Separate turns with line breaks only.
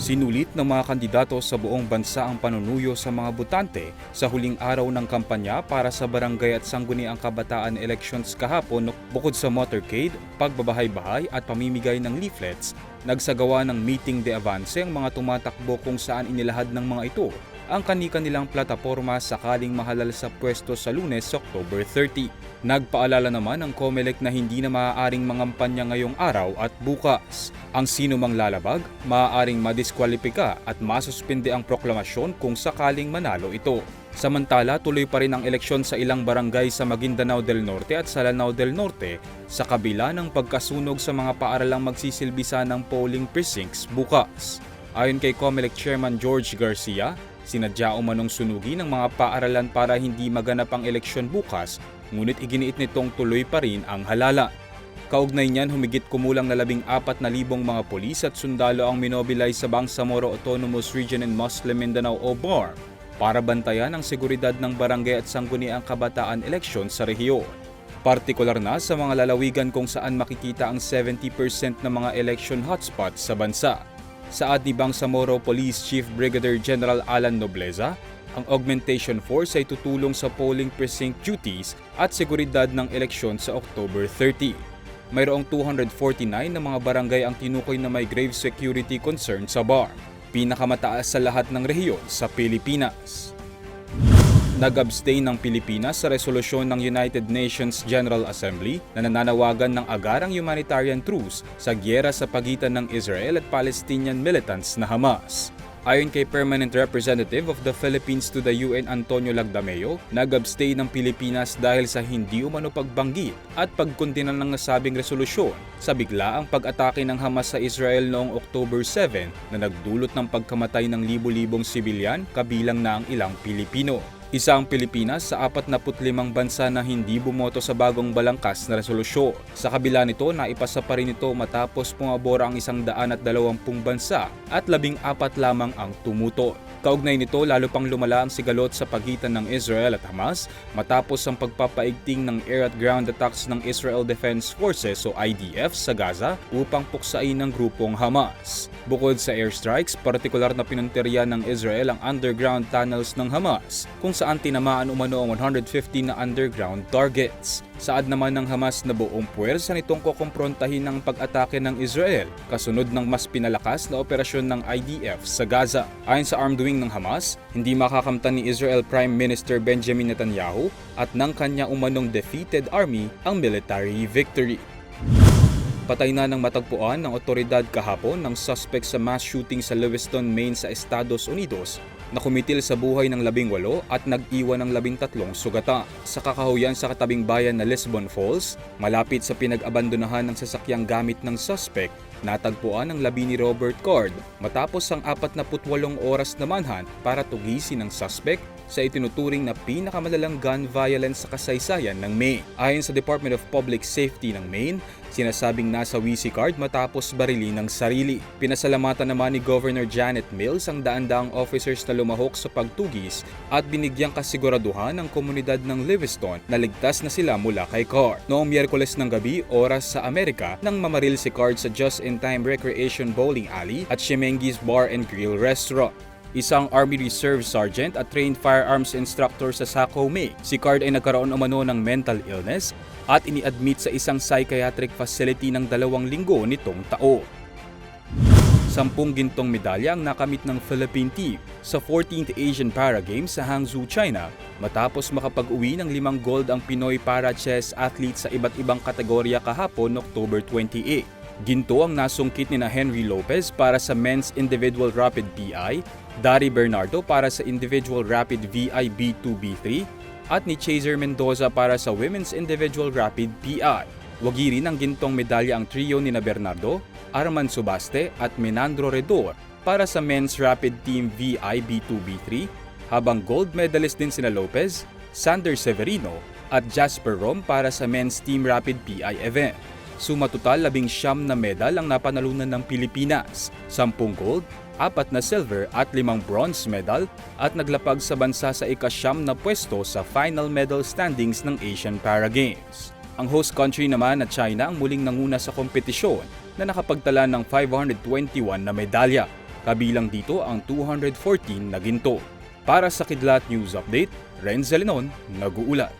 Sinulit ng mga kandidato sa buong bansa ang panunuyo sa mga botante sa huling araw ng kampanya para sa barangay at sangguniang kabataan elections kahapon bukod sa motorcade, pagbabahay-bahay at pamimigay ng leaflets. Nagsagawa ng meeting de avance ang mga tumatakbo kung saan inilahad ng mga ito ang kani-kanilang plataporma sakaling mahalal sa pwesto sa lunes, October 30. Nagpaalala naman ang COMELEC na hindi na maaaring mangampanya ngayong araw at bukas. Ang sino mang lalabag, maaaring madiskwalipika at masuspende ang proklamasyon kung sakaling manalo ito. Samantala, tuloy pa rin ang eleksyon sa ilang barangay sa Maguindanao del Norte at sa Lanao del Norte sa kabila ng pagkasunog sa mga paaralang magsisilbisa ng polling precincts bukas. Ayon kay COMELEC Chairman George Garcia, sinadya umanong sunugi ng mga paaralan para hindi maganap ang eleksyon bukas, ngunit iginiit nitong tuloy pa rin ang halala. Kaugnay niyan, humigit kumulang na labing apat na libong mga polis at sundalo ang minobilize sa Bangsamoro Autonomous Region in Muslim Mindanao o BAR para bantayan ang seguridad ng barangay at sangguniang kabataan eleksyon sa rehiyon. Partikular na sa mga lalawigan kung saan makikita ang 70% ng mga election hotspots sa bansa. Saad ni Bangsamoro Police Chief Brigadier General Alan Nobleza, ang augmentation force ay tutulong sa polling precinct duties at seguridad ng eleksyon sa October 30. Mayroong 249 na mga barangay ang tinukoy na may grave security concern sa bar, pinakamataas sa lahat ng rehiyon sa Pilipinas. Nag-abstain ng Pilipinas sa resolusyon ng United Nations General Assembly na nananawagan ng agarang humanitarian truce sa gyera sa pagitan ng Israel at Palestinian militants na Hamas. Ayon kay Permanent Representative of the Philippines to the UN Antonio Lagdameo, nag-abstain ng Pilipinas dahil sa hindi umano pagbanggit at pagkuntinan ng nasabing resolusyon sa biglaang pag-atake ng Hamas sa Israel noong October 7 na nagdulot ng pagkamatay ng libu-libong sibilyan kabilang na ang ilang Pilipino. Isa ang Pilipinas sa 45 bansa na hindi bumoto sa bagong balangkas na resolusyon. Sa kabila nito, naipasa pa rin ito matapos pumabora ang isang daan at dalawampung bansa at labing apat lamang ang tumuto. Kaugnay nito, lalo pang lumala ang sigalot sa pagitan ng Israel at Hamas matapos ang pagpapaigting ng air at ground attacks ng Israel Defense Forces o IDF sa Gaza upang puksain ng grupong Hamas. Bukod sa airstrikes, partikular na pinunteriya ng Israel ang underground tunnels ng Hamas kung saan tinamaan umano ang 150 na underground targets. Saad naman ng Hamas na buong puwersa nitong kukumprontahin ng pag-atake ng Israel kasunod ng mas pinalakas na operasyon ng IDF sa Gaza. Ayon sa armed wing ng Hamas, hindi makakamtan ni Israel Prime Minister Benjamin Netanyahu at ng kanya umanong defeated army ang military victory. Patay na ng matagpuan ng otoridad kahapon ng suspect sa mass shooting sa Lewiston, Maine sa Estados Unidos na kumitil sa buhay ng labing walo at nag-iwan ng labing tatlong sugata. Sa kakahuyan sa katabing bayan na Lisbon Falls, malapit sa pinag-abandonahan ng sasakyang gamit ng suspect, natagpuan ang labi ni Robert Cord matapos ang 48 oras na manhunt para tugisin ng suspect sa itinuturing na pinakamalalang gun violence sa kasaysayan ng Maine. Ayon sa Department of Public Safety ng Maine, sinasabing nasa WC card matapos barili ng sarili. Pinasalamatan naman ni Governor Janet Mills ang daan-daang officers na lumahok sa pagtugis at binigyang kasiguraduhan ng komunidad ng Livingston na ligtas na sila mula kay Card. Noong Miyerkules ng gabi, oras sa Amerika, nang mamaril si Card sa Just-in-Time Recreation Bowling Alley at Shemengi's Bar and Grill Restaurant isang Army Reserve Sergeant at trained firearms instructor sa Saco May. Si Card ay nagkaroon umano ng mental illness at ini-admit sa isang psychiatric facility ng dalawang linggo nitong tao. Sampung gintong medalya ang nakamit ng Philippine team sa 14th Asian Para Games sa Hangzhou, China matapos makapag-uwi ng limang gold ang Pinoy para chess athletes sa iba't ibang kategorya kahapon October 28. Ginto ang nasungkit ni na Henry Lopez para sa Men's Individual Rapid PI, Dari Bernardo para sa Individual Rapid VI B2B3, at ni Chaser Mendoza para sa Women's Individual Rapid PI. Wagi rin ang gintong medalya ang trio ni na Bernardo, Arman Subaste at Menandro Redor para sa Men's Rapid Team VI B2B3, habang gold medalist din sina Lopez, Sander Severino at Jasper Rom para sa Men's Team Rapid PI event. Sumatotal labing siyam na medal ang napanalunan ng Pilipinas, 10 gold, apat na silver at limang bronze medal at naglapag sa bansa sa ikasyam na pwesto sa final medal standings ng Asian Para Games. Ang host country naman na China ang muling nanguna sa kompetisyon na nakapagtala ng 521 na medalya, kabilang dito ang 214 na ginto. Para sa Kidlat News Update, Renz Zelenon, nag-uulat.